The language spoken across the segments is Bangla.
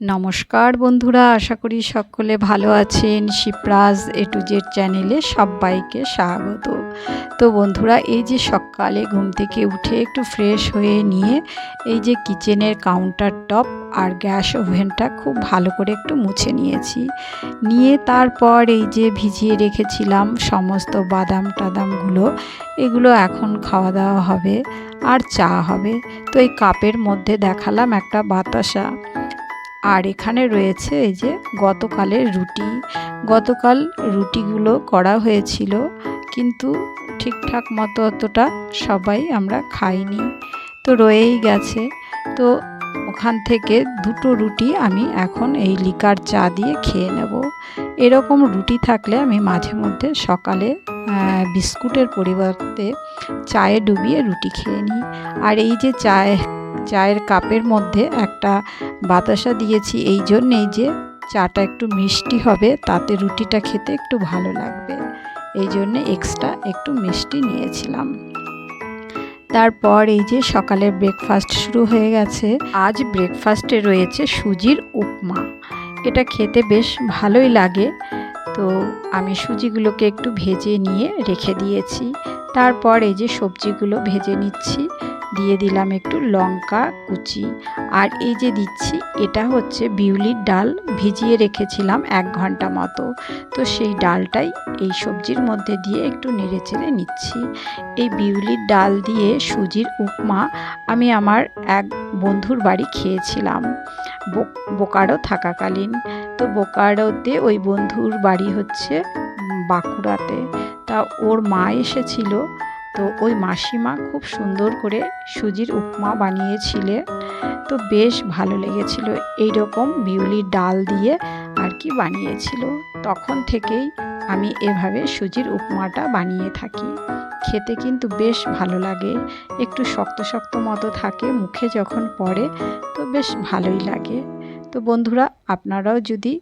নমস্কার বন্ধুরা, আশা করি সকলে ভালো আছেন। শিপ্রাজ এ টু জেড চ্যানেলে সবাইকে স্বাগত। তো বন্ধুরা, এই যে সকালে ঘুম থেকে উঠে একটু ফ্রেশ হয়ে নিয়ে এই যে কিচেনের কাউন্টার টপ আর গ্যাস ওভেনটা খুব ভালো করে একটু মুছে নিয়েছি। নিয়ে তারপর এই যে ভিজিয়ে রেখেছিলাম সমস্ত বাদাম টাদামগুলো, এগুলো এখন খাওয়া দাওয়া হবে আর চা হবে। তো এই কাপের মধ্যে দেখালাম একটা বাতাসা। আর এখানে রয়েছে এই যে গতকালের রুটি। গতকাল রুটিগুলো করা হয়েছিল, কিন্তু ঠিকঠাক মতো অতটা সবাই আমরা খাইনি। তো রয়েই গেছে। তো ওখান থেকে দুটো রুটি আমি এখন এই লিকার চা দিয়ে খেয়ে নেব। এরকম রুটি থাকলে আমি মাঝে মধ্যে সকালে বিস্কুটের পরিবর্তে চায়ে ডুবিয়ে রুটি খেয়ে নিই। আর এই যে চায় চায়ের কাপের মধ্যে একটা বাতাসা দিয়েছি। এই জন্যেই যে চাটা একটু মিষ্টি হবে, তাতে রুটিটা খেতে একটু ভালো লাগবে। এই জন্যে এক্সট্রা একটু মিষ্টি নিয়েছিলাম। তারপর এই যে সকালের ব্রেকফাস্ট শুরু হয়ে গেছে। আজ ব্রেকফাস্টে রয়েছে সুজির উপমা। এটা খেতে বেশ ভালোই লাগে। তো আমি সুজিগুলোকে একটু ভেজে নিয়ে রেখে দিয়েছি। তারপর এই যে সবজিগুলো ভেজে নিচ্ছি। দিয়ে দিলাম একটু লঙ্কা কুচি। আর এই যে দিচ্ছি, এটা হচ্ছে বিউলির ডাল। ভিজিয়ে রেখেছিলাম এক ঘণ্টা মতো। তো সেই ডালটাই এই সবজির মধ্যে দিয়ে একটু নেড়ে চেড়ে নিচ্ছি। এই বিউলির ডাল দিয়ে সুজির উপমা আমি আমার এক বন্ধুর বাড়ি খেয়েছিলাম। বোকারো থাকাকালীন। তো বোকারোতে ওই বন্ধুর বাড়ি হচ্ছে বাঁকুড়াতে। তা ওর মা এসেছিল। তো ওই মাসিমা খুব সুন্দর করে সুজির উপমা বানিয়েছিলে। তো বেশ ভালো লেগেছিল এই রকম বিউলির ডাল দিয়ে আর কি বানিয়েছিল। তখন থেকেই আমি এভাবে সুজির উপমাটা বানিয়ে থাকি। খেতে কিন্তু বেশ ভালো লাগে। একটু শক্ত শক্ত মতো থাকে, মুখে যখন পড়ে তো বেশ ভালোই লাগে। তো বন্ধুরা, আপনারাও যদি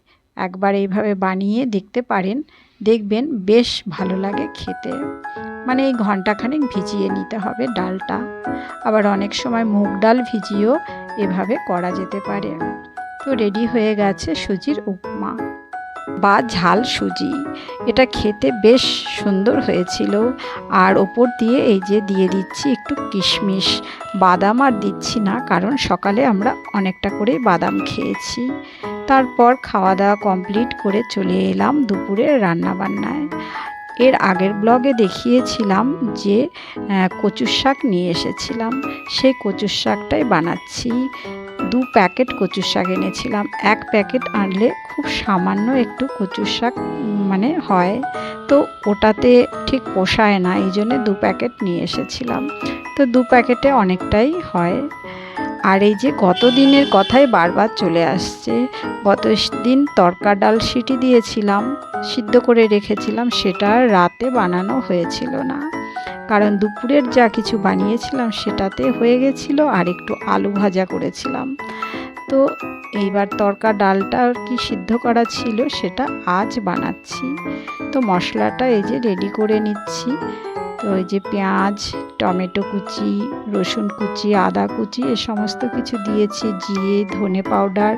একবার এইভাবে বানিয়ে দেখতে পারেন। দেখবেন বেশ ভালো লাগে খেতে। মানে এই ঘন্টাখানেক ভিজিয়ে নিতে হবে ডালটা। আবার অনেক সময় মুগ ডাল ভিজিয়েও এভাবে করা যেতে পারে। তো রেডি হয়ে গেছে সুজির উপমা বা ঝাল সুজি। এটা খেতে বেশ সুন্দর হয়েছিল। আর ওপর দিয়ে এই যে দিয়ে দিচ্ছি একটু কিশমিশ। বাদাম আর দিচ্ছি না, কারণ সকালে আমরা অনেকটা করে বাদাম খেয়েছি। তারপর খাওয়া দাওয়া কমপ্লিট করে চলে এলাম দুপুরে রান্নাবান্নায়। এর আগের ব্লগে দেখিয়েছিলাম যে কচুর শাক নিয়ে এসেছিলাম। সেই কচুর শাকটাই বানাচ্ছি। দু প্যাকেট কচুর শাক এনেছিলাম। এক প্যাকেট আনলে খুব সামান্য একটু কচুর শাক মানে হয়। তো ওটাতে ঠিক পোষায় না এই জন্যে দু প্যাকেট নিয়ে এসেছিলাম। তো দু প্যাকেটে অনেকটাই হয়। আর এই যে গত দিনের কথাই বারবার চলে আসছে, গত দিন তরকা ডাল সিটি দিয়েছিলাম, সিদ্ধ করে রেখেছিলাম, সেটা রাতে বানানো হয়েছিল না। কারণ দুপুরের যা কিছু বানিয়েছিলাম, সেটাতে হয়ে গেছিল আর একটু আলু ভাজা করেছিলাম। তো এইবার তরকা ডালটা কি সিদ্ধ করা ছিল, সেটা আজ বানাচ্ছি। তো মশলাটা এই যে রেডি করে নিচ্ছি। তো ওই যে পেঁয়াজ, টমেটো কুচি, রসুন কুচি, আদা কুচি, এ সমস্ত কিছু দিয়েছি। জিরে, ধনে পাউডার,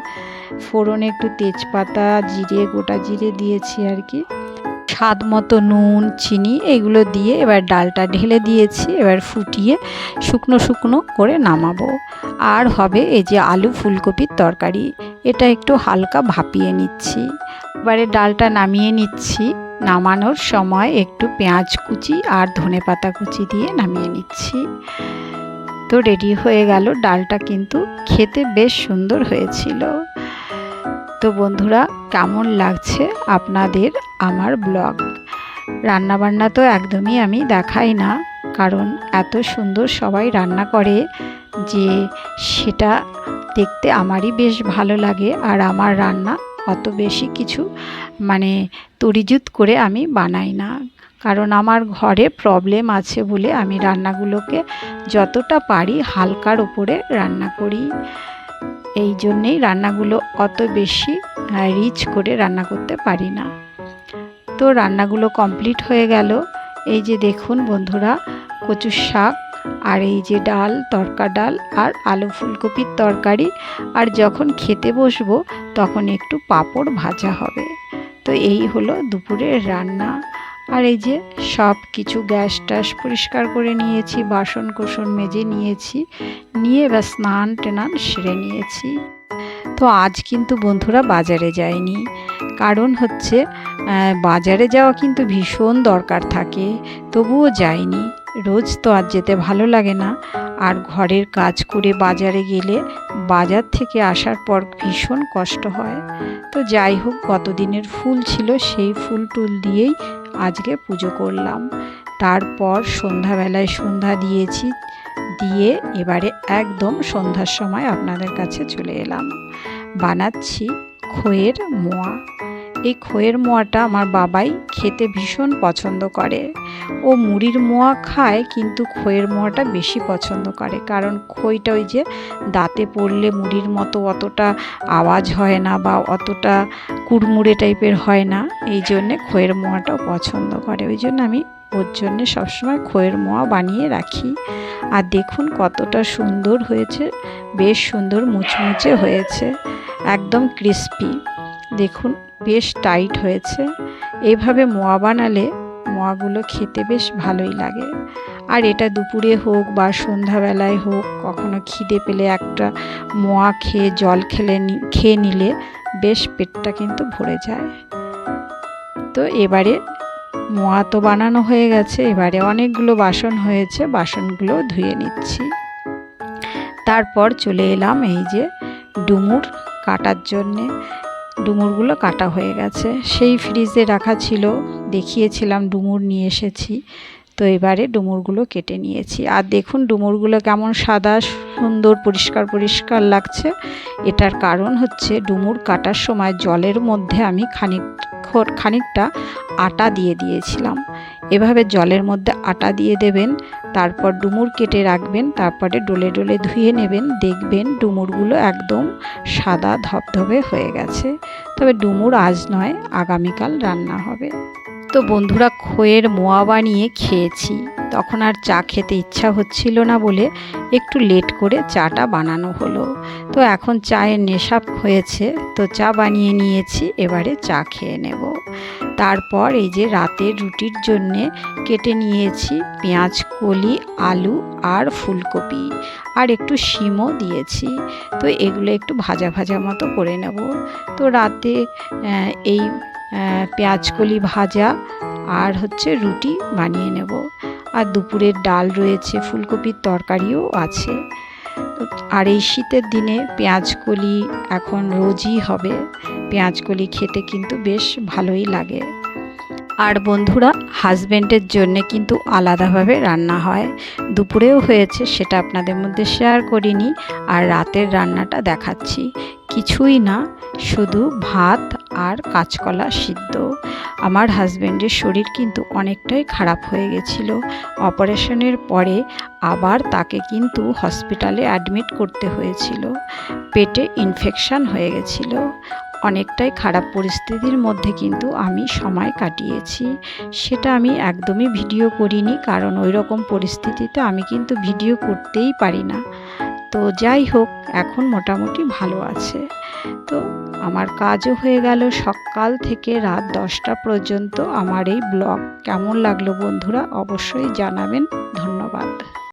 ফোড়নে একটু তেজপাতা, জিরে, গোটা জিরে দিয়েছি আর কি। স্বাদ মতো নুন, চিনি এগুলো দিয়ে এবার ডালটা ঢেলে দিয়েছি। এবার ফুটিয়ে শুকনো শুকনো করে নামাবো। আর হবে এই যে আলু ফুলকপির তরকারি। এটা একটু হালকা ভাপিয়ে নিচ্ছি। এবারে ডালটা নামিয়ে নিচ্ছি। নামানোর সময় একটু পেঁয়াজ কুচি আর ধনে পাতা কুচি দিয়ে নামিয়ে নিচ্ছি। তো রেডি হয়ে গেল। ডালটা কিন্তু খেতে বেশ সুন্দর হয়েছিল। তো বন্ধুরা, কেমন লাগছে আপনাদের আমার ব্লগ? রান্নাবান্না তো একদমই আমি দেখাই না, কারণ এত সুন্দর সবাই রান্না করে যে সেটা দেখতে আমারই বেশ ভালো লাগে। আর আমার রান্না অত বেশি কিছু মানে তরিজুত করে আমি বানাই না। কারণ আমার ঘরে প্রবলেম আছে বলে আমি রান্নাগুলোকে যতটা পারি হালকার ওপরে রান্না করি। এই জন্যেই রান্নাগুলো অত বেশি রিচ করে রান্না করতে পারি না। তো রান্নাগুলো কমপ্লিট হয়ে গেল। এই যে দেখুন বন্ধুরা, কচুর শাক আর এই যে ডাল, তরকা ডাল আর আলু ফুলকপির তরকারি, আর যখন খেতে বসবো, তখন একটু পাঁপড় ভাজা হবে। তো এই হলো দুপুরের রান্না। আর এই যে সব কিছু গ্যাস ট্যাস পরিষ্কার করে নিয়েছি বাসন কোসন মেজে নিয়েছি, নিয়ে এবার স্নান টেনান সেরে নিয়েছি। তো আজ কিন্তু বন্ধুরা বাজারে যায়নি কারণ হচ্ছে বাজারে যাওয়া কিন্তু ভীষণ দরকার থাকে, তবুও যায়নি রোজ তো আর যেতে ভালো লাগে না। আর ঘরের কাজ করে বাজারে গেলে বাজার থেকে আসার পর ভীষণ কষ্ট হয়। তো যাই হোক কতদিনের ফুল ছিল সেই ফুল টুল দিয়েই আজকে পুজো করলাম। তারপর সন্ধ্যাবেলায় সন্ধ্যা দিয়েছি, দিয়ে এবারে একদম সন্ধ্যার সময় আপনাদের কাছে চলে এলাম। বানাচ্ছি খইয়ের মোয়া। এই খইয়ের মোয়াটা আমার বাবাই খেতে ভীষণ পছন্দ করে। ও মুড়ির মোয়া খায় কিন্তু খইয়ের মোয়াটা বেশি পছন্দ করে, কারণ খইটা ওই যে দাঁতে পড়লে মুড়ির মতো অতটা আওয়াজ হয় না বা অতটা কুড়মুড়ে টাইপের হয় না, এই জন্যে খইয়ের মোয়াটাও পছন্দ করে। ওই জন্য আমি ওর জন্যে সবসময় খইয়ের মোয়া বানিয়ে রাখি। আর দেখুন কতটা সুন্দর হয়েছে, বেশ সুন্দর মুচমুচে হয়েছে, একদম ক্রিস্পি। দেখুন বেশ টাইট হয়েছে। এইভাবে মোয়া বানালে মোয়াগুলো খেতে বেশ ভালোই লাগে। আর এটা দুপুরে হোক বা সন্ধ্যাবেলায় হোক, কখনো খিদে পেলে একটা মোয়া খেয়ে জল খেলে খেয়ে নিলে বেশ পেটটা কিন্তু ভরে যায়। তো এবারে মোয়া তো বানানো হয়ে গেছে, এবারে অনেকগুলো বাসন হয়েছে, বাসনগুলো ধুয়ে নিচ্ছি। তারপর চলে এলাম এই যে ডুমুর কাটার জন্যে। ডুমুরগুলো কাটা হয়ে গেছে। সেই ফ্রিজে রাখা ছিল, দেখিয়েছিলাম ডুমুর নিয়ে এসেছি। তো এবারে ডুমুরগুলো কেটে নিয়েছি। আর দেখুন ডুমুরগুলো কেমন সাদা, সুন্দর, পরিষ্কার পরিষ্কার লাগছে। এটার কারণ হচ্ছে ডুমুর কাটার সময় জলের মধ্যে আমি খানিক খানিকটা আটা দিয়ে দিয়েছিলাম। এভাবে জলের মধ্যে আটা দিয়ে দেবেন তারপর ডুমুর কেটে রাখবেন, তারপরে ডোলে ডোলে ধুয়ে নেবেন, দেখবেন ডুমুরগুলো একদম সাদা ধবধবে হয়ে গেছে। তবে ডুমুর আজ নয়, আগামীকাল রান্না হবে। তো বন্ধুরা খোয়ের মোয়া বানিয়ে খেয়েছি। তখন আর চা খেতে ইচ্ছা হচ্ছিল না বলে একটু লেট করে চাটা বানানো হলো। তো এখন চায়ের নেশা হয়েছে, তো চা বানিয়ে নিয়েছি, এবারে চা খেয়ে নেব। তারপর এই যে রাতের রুটির জন্যে কেটে নিয়েছি পেঁয়াজ, কলি, আলু আর ফুলকপি আর একটু শিমও দিয়েছি। তো এগুলো একটু ভাজা ভাজা মতো করে নেব। তো রাতে এই পেঁয়াজকলি ভাজা আর হচ্ছে রুটি বানিয়ে নেব। আর দুপুরের ডাল রয়েছে, ফুলকপির তরকারিও আছে। আর এই শীতের দিনে পেঁয়াজকলি এখন রোজই হবে। পেঁয়াজকলি খেতে কিন্তু বেশ ভালোই লাগে। আর বন্ধুরা হাজব্যান্ডের জন্যে কিন্তু আলাদাভাবে রান্না হয়। দুপুরেও হয়েছে, সেটা আপনাদের মধ্যে শেয়ার করিনি। আর রাতের রান্নাটা দেখাচ্ছি। কিছুই না শুধু ভাত আর কাঁচকলা সিদ্ধ। আমার হাজব্যান্ডের শরীর কিন্তু অনেকটাই খারাপ হয়ে গেছিল। অপারেশনের পরে আবার তাকে কিন্তু হসপিটালে অ্যাডমিট করতে হয়েছিল। পেটে ইনফেকশান হয়ে গেছিল। অনেকটাই খারাপ পরিস্থিতির মধ্যে কিন্তু আমি সময় কাটিয়েছি। সেটা আমি একদমই ভিডিও করিনি, কারণ ওই রকম পরিস্থিতিতে আমি কিন্তু ভিডিও করতেই পারি না। তো যাই হোক, এখন মোটামুটি ভালো আছে। তো আমার কাজও হয়ে গেল সকাল থেকে রাত দশটা পর্যন্ত আমার এই ব্লগ। কেমন লাগল বন্ধুরা অবশ্যই জানাবেন। ধন্যবাদ।